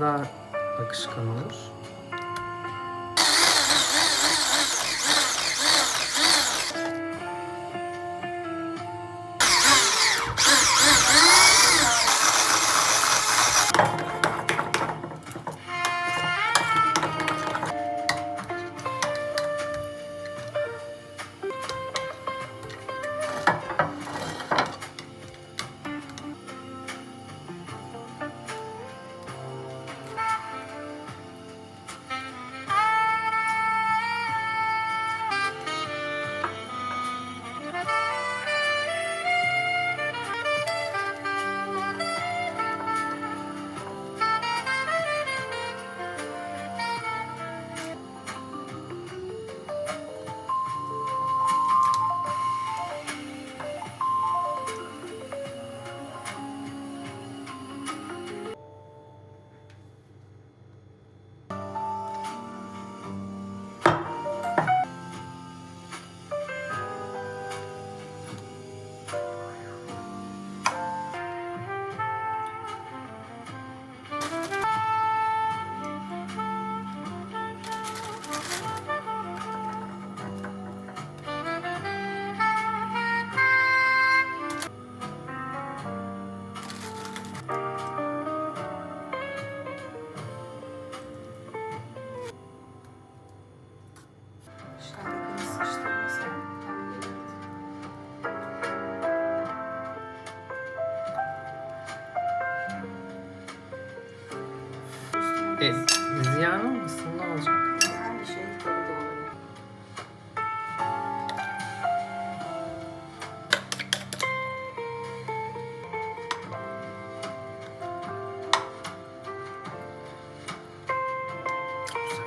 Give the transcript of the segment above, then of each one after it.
biraz daha akışkan olur.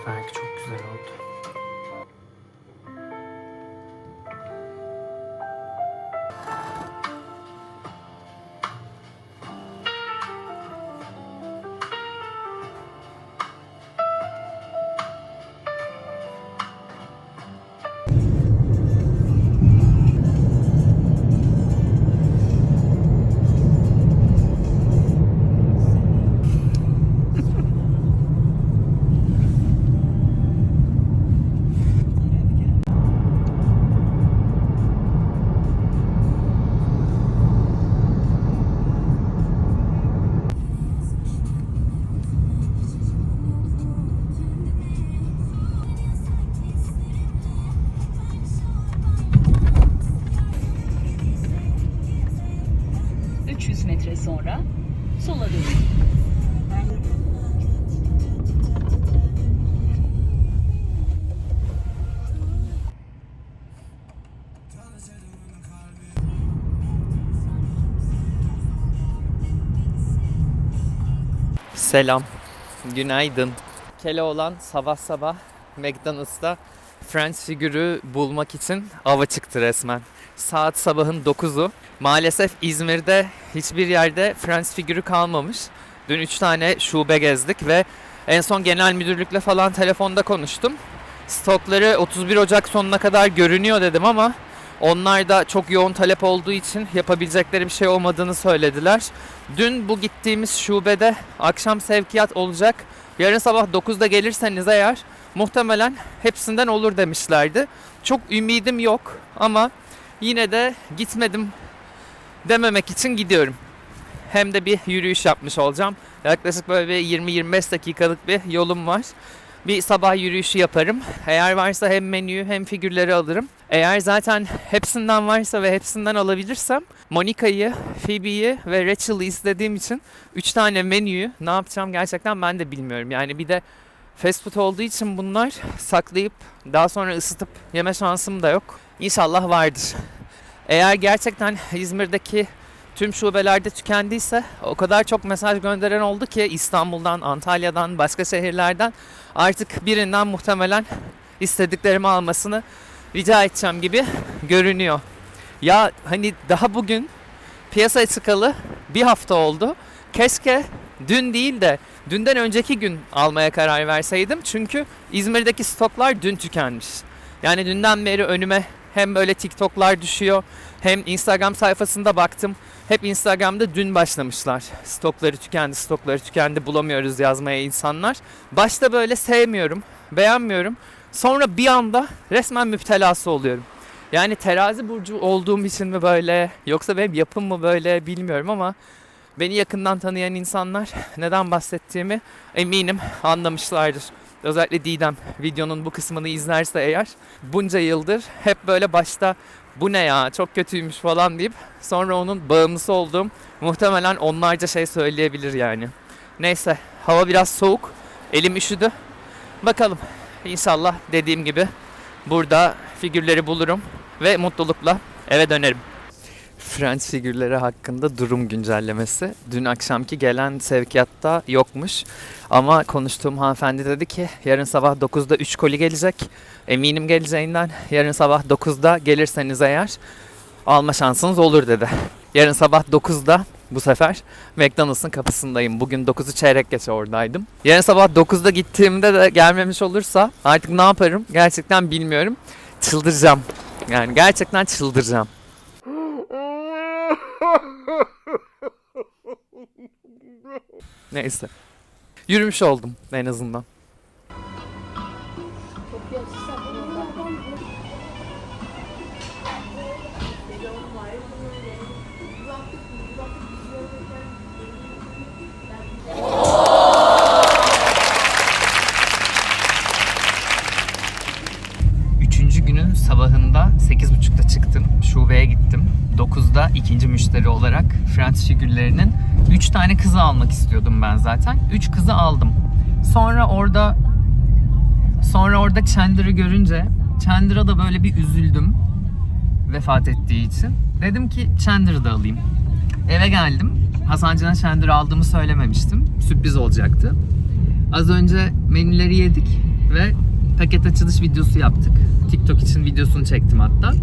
Seferki çok güzel oldu. Selam. Günaydın. Keloğlan sabah sabah McDonald's'ta Friends figürü bulmak için ava çıktı resmen. Saat sabahın 9'u. Maalesef İzmir'de hiçbir yerde Friends figürü kalmamış. Dün 3 tane şube gezdik ve en son genel müdürlükle falan telefonda konuştum. Stokları 31 Ocak sonuna kadar görünüyor dedim ama onlar da çok yoğun talep olduğu için yapabilecekleri bir şey olmadığını söylediler. Dün bu gittiğimiz şubede akşam sevkiyat olacak. Yarın sabah 9'da gelirseniz eğer muhtemelen hepsinden olur demişlerdi. Çok ümidim yok ama yine de gitmedim dememek için gidiyorum. Hem de bir yürüyüş yapmış olacağım. Yaklaşık böyle bir 20-25 dakikalık bir yolum var. Bir sabah yürüyüşü yaparım. Eğer varsa hem menüyü hem figürleri alırım. Eğer zaten hepsinden varsa ve hepsinden alabilirsem Monica'yı, Phoebe'yi ve Rachel'ı izlediğim için 3 tane menüyü ne yapacağım gerçekten ben de bilmiyorum. Yani bir de fast food olduğu için bunlar saklayıp daha sonra ısıtıp yeme şansım da yok. İnşallah vardır. Eğer gerçekten İzmir'deki tüm şubelerde tükendiyse o kadar çok mesaj gönderen oldu ki İstanbul'dan, Antalya'dan, başka şehirlerden artık birinden muhtemelen istediklerimi almasını rica edeceğim gibi görünüyor. Ya hani daha bugün piyasaya çıkalı bir hafta oldu. Keşke dün değil de dünden önceki gün almaya karar verseydim. Çünkü İzmir'deki stoklar dün tükenmiş. Yani dünden beri önüme hem böyle TikTok'lar düşüyor hem Instagram sayfasında baktım. Hep Instagram'da dün başlamışlar. Stokları tükendi, stokları tükendi bulamıyoruz yazmaya insanlar. Başta böyle sevmiyorum, beğenmiyorum. Sonra bir anda resmen müptelası oluyorum. Yani terazi burcu olduğum için mi böyle yoksa benim yapım mı böyle bilmiyorum ama beni yakından tanıyan insanlar neden bahsettiğimi eminim anlamışlardır. Özellikle Didem videonun bu kısmını izlerse eğer bunca yıldır hep böyle başta bu ne ya çok kötüymüş falan deyip sonra onun bağımlısı olduğum muhtemelen onlarca şey söyleyebilir yani. Neyse hava biraz soğuk elim üşüdü. Bakalım inşallah dediğim gibi burada figürleri bulurum ve mutlulukla eve dönerim. French figürleri hakkında durum güncellemesi. Dün akşamki gelen sevkiyatta yokmuş. Ama konuştuğum hanımefendi dedi ki yarın sabah 9'da 3 koli gelecek. Eminim geleceğinden yarın sabah 9'da gelirseniz eğer alma şansınız olur dedi. Yarın sabah 9'da bu sefer McDonald's'ın kapısındayım. Bugün 9'u çeyrek geçe oradaydım. Yarın sabah 9'da gittiğimde de gelmemiş olursa artık ne yaparım gerçekten bilmiyorum. Çıldıracağım. Yani gerçekten çıldıracağım. Neyse. Yürümüş oldum en azından. Üçüncü ikinci müşteri olarak French figürlerinin 3 tane kızı almak istiyordum ben zaten. 3 kızı aldım. Sonra orada sonra orada Chandler'ı görünce Chandler'a da böyle bir üzüldüm vefat ettiği için. Dedim ki Chandler'ı da alayım. Eve geldim. Hasan Can'a Chandler'ı aldığımı söylememiştim. Sürpriz olacaktı. Az önce menüleri yedik ve paket açılış videosu yaptık. TikTok için videosunu çektim hatta.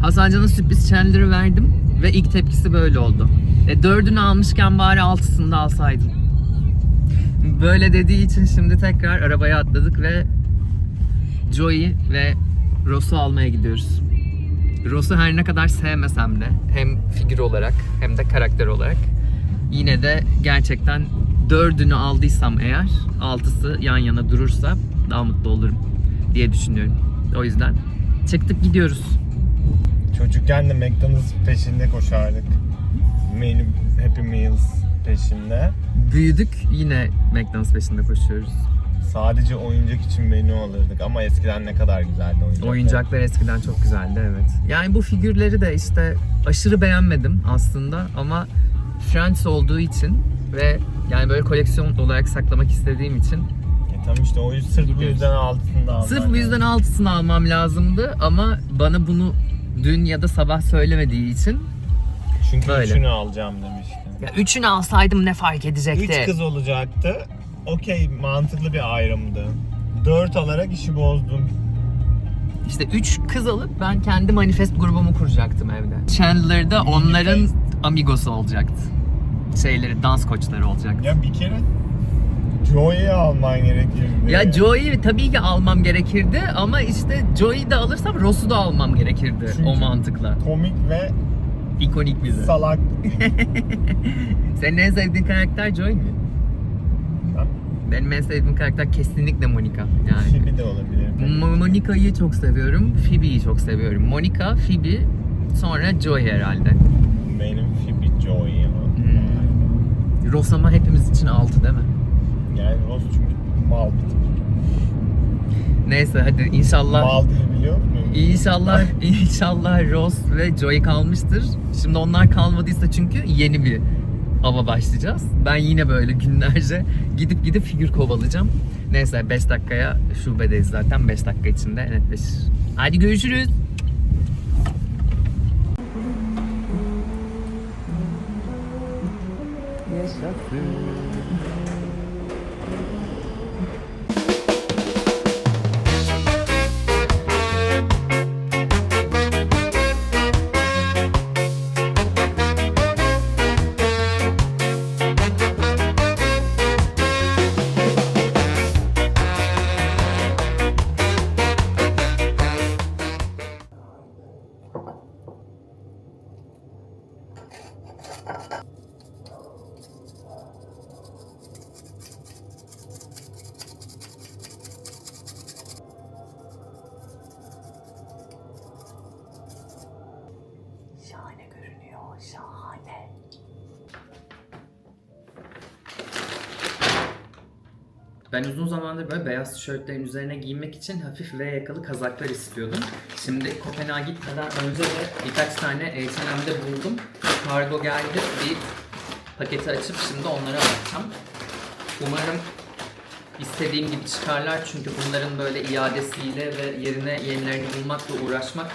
Hasan Can'a sürpriz Chandler'ı verdim ve ilk tepkisi böyle oldu. E dördünü almışken bari altısını da alsaydın. Böyle dediği için şimdi tekrar arabaya atladık ve Joey ve Ross'u almaya gidiyoruz. Ross'u her ne kadar sevmesem de hem figür olarak hem de karakter olarak yine de gerçekten dördünü aldıysam eğer altısı yan yana durursa daha mutlu olurum diye düşünüyorum. O yüzden çıktık gidiyoruz. Çocukken de McDonald's peşinde koşardık. Menü Happy Meals peşinde. Büyüdük yine McDonald's peşinde koşuyoruz. Sadece oyuncak için menü alırdık ama eskiden ne kadar güzeldi oyuncaklar. Oyuncaklar eskiden çok güzeldi evet. Yani bu figürleri de işte aşırı beğenmedim aslında ama Friends olduğu için ve yani böyle koleksiyon olarak saklamak istediğim için E tam işte o yüzden sırf bu yüzden altısını da alman Sırf bu yüzden altısını almam lazımdı ama bana bunu dün ya da sabah söylemediği için Çünkü Böyle. üçünü alacağım demiştin. ya üçünü alsaydım ne fark edecekti? Üç kız olacaktı. Okey mantıklı bir ayrımdı. Dört alarak işi bozdum. İşte üç kız alıp ben kendi manifest grubumu kuracaktım evde. Chandler'da onların Manifest. amigosu olacaktı. Şeyleri, dans koçları olacaktı. Ya bir kere Joey'i alman gerekirdi. Ya Joey'i tabii ki almam gerekirdi ama işte Joey'i de alırsam Ross'u da almam gerekirdi Çünkü- o mantıkla. Komik ve İkonik bize. salak. Senin en sevdiğin karakter Joey mi? Benim en sevdiğim karakter kesinlikle Monica. Yani Phoebe de olabilir. Mo- Monica'yı çok seviyorum, Phoebe'yi çok seviyorum. Monica, Phoebe, sonra Joey herhalde. Benim Phoebe Joey ya. Hmm. Ross ama hepimiz için 6 değil mi? yani Ross çünkü mal bir. Neyse hadi inşallah. Mal diye muyum? İnşallah, inşallah Ross ve Joy kalmıştır. Şimdi onlar kalmadıysa çünkü yeni bir ava başlayacağız. Ben yine böyle günlerce gidip gidip figür kovalayacağım. Neyse 5 dakikaya şubedeyiz zaten. 5 dakika içinde netleşir. Hadi görüşürüz. Yaşasın. Ben uzun zamandır böyle beyaz tişörtlerin üzerine giymek için hafif V yakalı kazaklar istiyordum. Şimdi Kopenhag'a gitmeden önce de birkaç tane H&M'de buldum. Kargo geldi. Bir paketi açıp şimdi onlara bakacağım. Umarım istediğim gibi çıkarlar çünkü bunların böyle iadesiyle ve yerine yenilerini bulmakla uğraşmak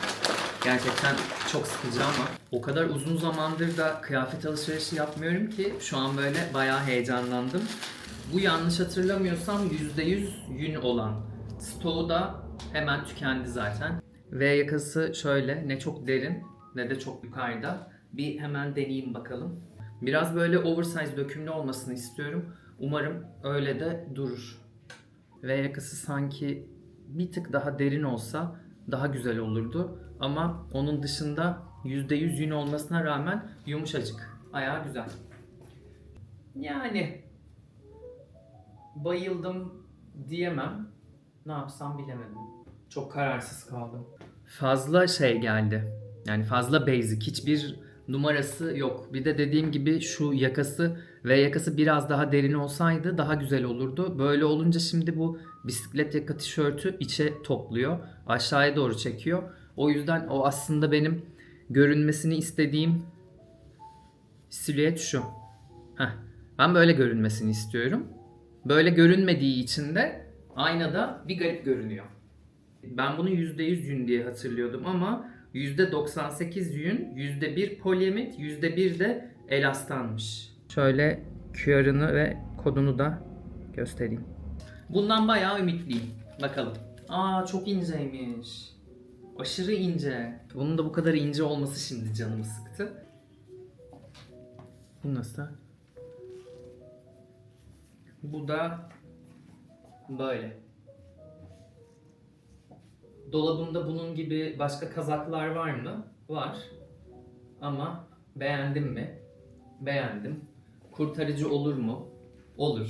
gerçekten çok sıkıcı ama o kadar uzun zamandır da kıyafet alışverişi yapmıyorum ki şu an böyle bayağı heyecanlandım. Bu yanlış hatırlamıyorsam %100 yün olan stoğu da hemen tükendi zaten. V yakası şöyle ne çok derin ne de çok yukarıda. Bir hemen deneyeyim bakalım. Biraz böyle oversize dökümlü olmasını istiyorum. Umarım öyle de durur. V yakası sanki bir tık daha derin olsa daha güzel olurdu. Ama onun dışında %100 yün olmasına rağmen yumuşacık. Ayağı güzel. Yani bayıldım diyemem. Ne yapsam bilemedim. Çok kararsız kaldım. Fazla şey geldi. Yani fazla basic. Hiçbir numarası yok. Bir de dediğim gibi şu yakası ve yakası biraz daha derin olsaydı daha güzel olurdu. Böyle olunca şimdi bu bisiklet yaka tişörtü içe topluyor. Aşağıya doğru çekiyor. O yüzden o aslında benim görünmesini istediğim silüet şu. Heh. Ben böyle görünmesini istiyorum. Böyle görünmediği için de aynada bir garip görünüyor. Ben bunu %100 yün diye hatırlıyordum ama %98 yün, %1 polyamid, %1 de elastanmış. Şöyle QR'ını ve kodunu da göstereyim. Bundan bayağı ümitliyim. Bakalım. Aa çok inceymiş. Aşırı ince. Bunun da bu kadar ince olması şimdi canımı sıktı. Bu nasıl? Bu da böyle. Dolabımda bunun gibi başka kazaklar var mı? Var. Ama beğendim mi? Beğendim. Kurtarıcı olur mu? Olur.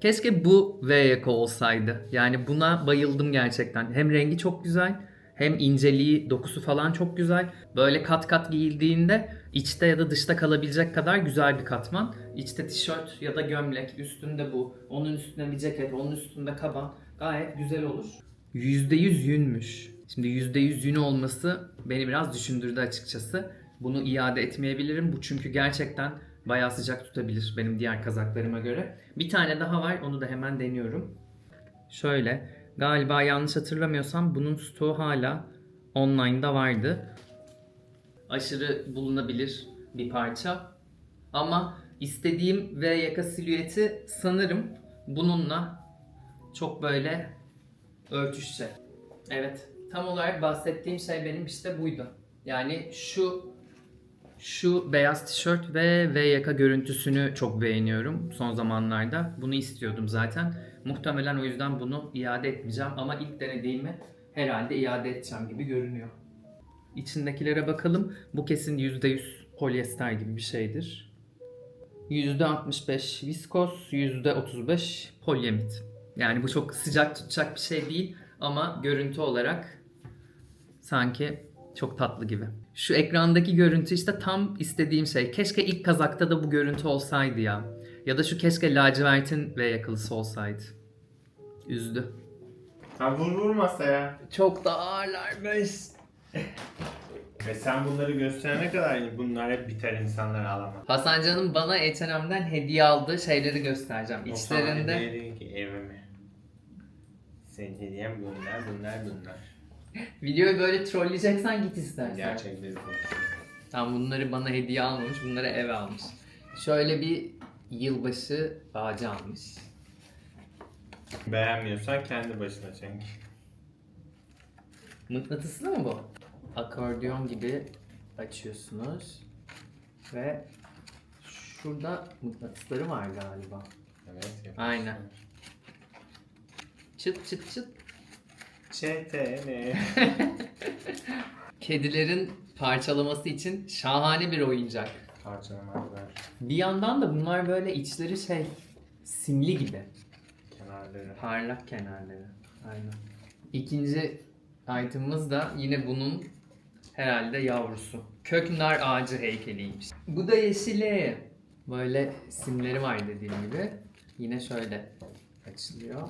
Keşke bu V yaka olsaydı. Yani buna bayıldım gerçekten. Hem rengi çok güzel, hem inceliği, dokusu falan çok güzel. Böyle kat kat giyildiğinde içte ya da dışta kalabilecek kadar güzel bir katman. İçte tişört ya da gömlek, üstünde bu. Onun üstünde bir ceket, onun üstünde kaban. Gayet güzel olur. %100 yünmüş. Şimdi %100 yün olması beni biraz düşündürdü açıkçası. Bunu iade etmeyebilirim. Bu çünkü gerçekten bayağı sıcak tutabilir benim diğer kazaklarıma göre. Bir tane daha var. Onu da hemen deniyorum. Şöyle. Galiba yanlış hatırlamıyorsam bunun stoğu hala online'da vardı. Aşırı bulunabilir bir parça. Ama istediğim V yaka silüeti sanırım bununla çok böyle örtüşecek. Evet. Tam olarak bahsettiğim şey benim işte buydu. Yani şu şu beyaz tişört ve V yaka görüntüsünü çok beğeniyorum son zamanlarda. Bunu istiyordum zaten. Muhtemelen o yüzden bunu iade etmeyeceğim ama ilk denediğimi herhalde iade edeceğim gibi görünüyor. İçindekilere bakalım. Bu kesin %100 polyester gibi bir şeydir. %65 viskos, %35 polyamid. Yani bu çok sıcak tutacak bir şey değil ama görüntü olarak sanki çok tatlı gibi. Şu ekrandaki görüntü işte tam istediğim şey. Keşke ilk kazakta da bu görüntü olsaydı ya. Ya da şu keşke lacivertin ve yakılısı olsaydı. Üzdü. Ha vur vur masaya. Çok da ağırlarmış. Ve sen bunları gösterene kadar bunlar hep biter insanlar alamaz. Hasan Can'ın bana H&M'den hediye aldığı şeyleri göstereceğim. O sana İçlerinde hediye değil ki evime. Senin hediyen bunlar, bunlar, bunlar. videoyu böyle trolleyeceksen git istersen. Gerçekten değil. Tam bunları bana hediye almamış, bunları eve almış. Şöyle bir yılbaşı ağacı almış. Beğenmiyorsan kendi başına çek. Mıknatıslı mı bu? Akordeon gibi açıyorsunuz. Ve şurada mıknatısları var galiba. Evet. yapıyorsun. Aynen. Çıt çıt çıt. ÇTN. Kedilerin parçalaması için şahane bir oyuncak. Parçalamazlar Bir yandan da bunlar böyle içleri şey simli gibi. kenarları. Parlak kenarları. Aynen. İkinci item'ımız da yine bunun Herhalde yavrusu. Kök nar ağacı heykeliymiş. Bu da yeşili. Böyle simleri var dediğim gibi. Yine şöyle açılıyor.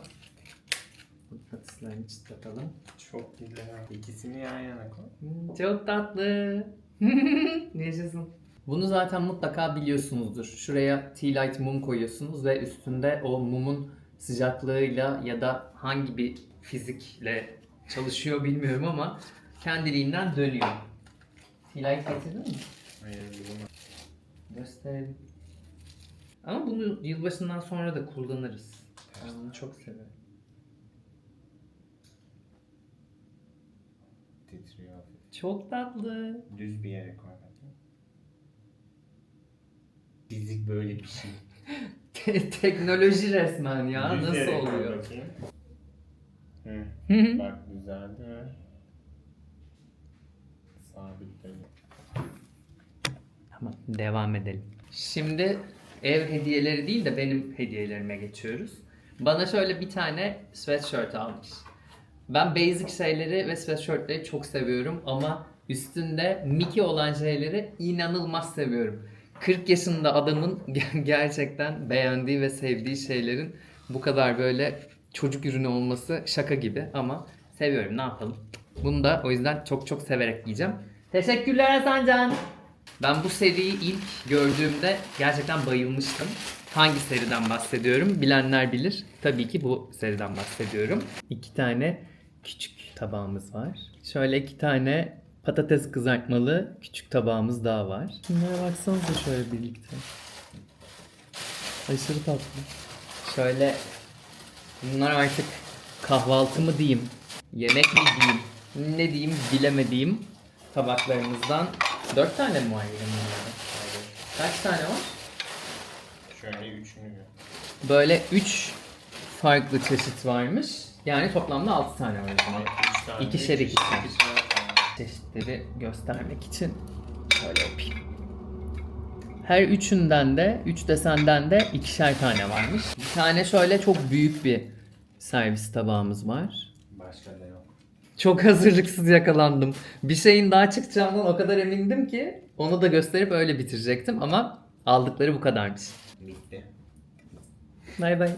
Mıknatıslarını çıtlatalım. Çok güzel. İkisini yan yana koy. Hmm, Çok tatlı. Yaşasın. Bunu zaten mutlaka biliyorsunuzdur. Şuraya tea light mum koyuyorsunuz ve üstünde o mumun sıcaklığıyla ya da hangi bir fizikle çalışıyor bilmiyorum ama kendiliğinden dönüyor. Light getirdin mi? Hayır. Gösterelim. Ama bunu yılbaşından sonra da kullanırız. Ben bunu çok severim. Titriyor hafif. Çok tatlı. Düz bir yere koy bakayım. Fizik böyle bir şey. Te- teknoloji resmen ya. Düz Nasıl yere koy oluyor? bakayım. Hı. Bak düzeldi? Sabitledim. Tamam devam edelim. Şimdi ev hediyeleri değil de benim hediyelerime geçiyoruz. Bana şöyle bir tane sweatshirt almış. Ben basic şeyleri ve sweatshirtleri çok seviyorum ama üstünde Mickey olan şeyleri inanılmaz seviyorum. 40 yaşında adamın gerçekten beğendiği ve sevdiği şeylerin bu kadar böyle çocuk ürünü olması şaka gibi ama seviyorum ne yapalım. Bunu da o yüzden çok çok severek giyeceğim. Teşekkürler Hasancan. Ben bu seriyi ilk gördüğümde gerçekten bayılmıştım. Hangi seriden bahsediyorum bilenler bilir. Tabii ki bu seriden bahsediyorum. İki tane küçük tabağımız var. Şöyle iki tane patates kızartmalı küçük tabağımız daha var. Bunlara baksanıza şöyle birlikte. Aşırı tatlı. Şöyle bunlar artık kahvaltı mı diyeyim, yemek mi diyeyim, ne diyeyim bilemediğim tabaklarımızdan dört tane mi var yanında? Kaç tane var? Şöyle üçünü gör. Böyle üç farklı çeşit varmış. Yani toplamda altı tane var o zaman. Tane. İkişer. Çeşitleri göstermek için şöyle yapayım. Her üçünden de, üç desenden de ikişer tane varmış. Bir tane şöyle çok büyük bir servis tabağımız var. Çok hazırlıksız yakalandım. Bir şeyin daha çıkacağından o kadar emindim ki onu da gösterip öyle bitirecektim ama aldıkları bu kadarmış. Bitti. Bay bay.